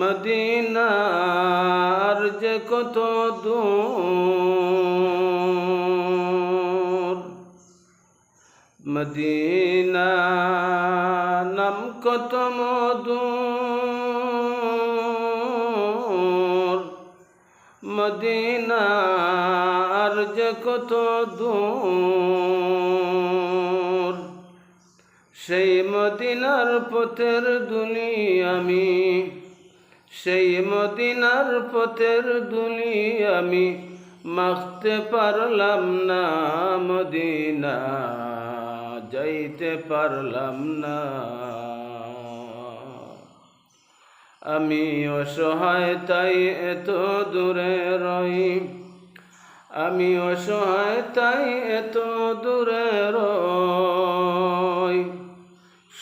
মদিনার যে কত দূর। মদিনা নাম কত মধুর মদিনার যে কত দূর। সেই মদিনার পথের দুনি আমি সেই মদিনার পথের দুলি আমি মাখতে পারলাম না, মদিনা যাইতে পারলাম না। আমি অসহায়, তাই এত দূরে রই। আমি অসহায়, তাই এত দূরে রই।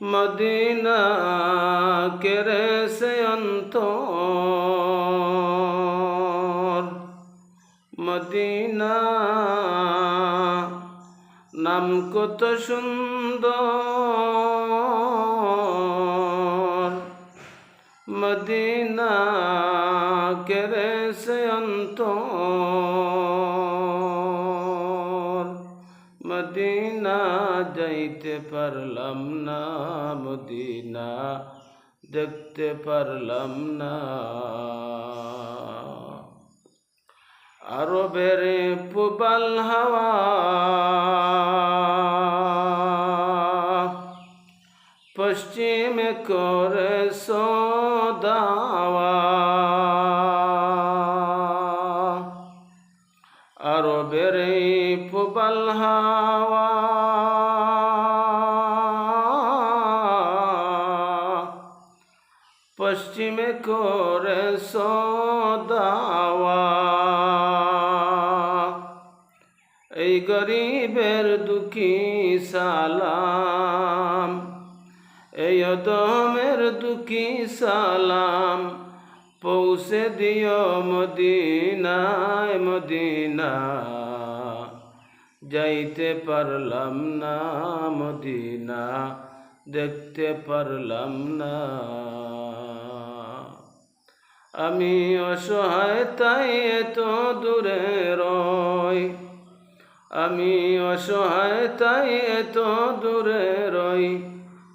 মদিনা কেরে সে মদিনা নাম কত সুন্দর। মদিনা কেরে সে অন্তর। মদিনা যাইতে পারলাম না মদিনা দেখতে পারলাম না আরও বেড়ে পুবাল হাওয়া পশ্চিমে করে সদাওয়া পুবাল হাওয়া পশ্চিমে করে সদাওয়া এই গরিবের দুঃখী সালাম এই অদমের দুঃখী সালাম। পৌঁছে দিও মদিনায় মদিনা। যাইতে পারলাম না মদিনা, দেখতে পারলাম না। আমি অসহায় তাই এত দূরে রই। আমি অসহায় তাই এত দূরে রই।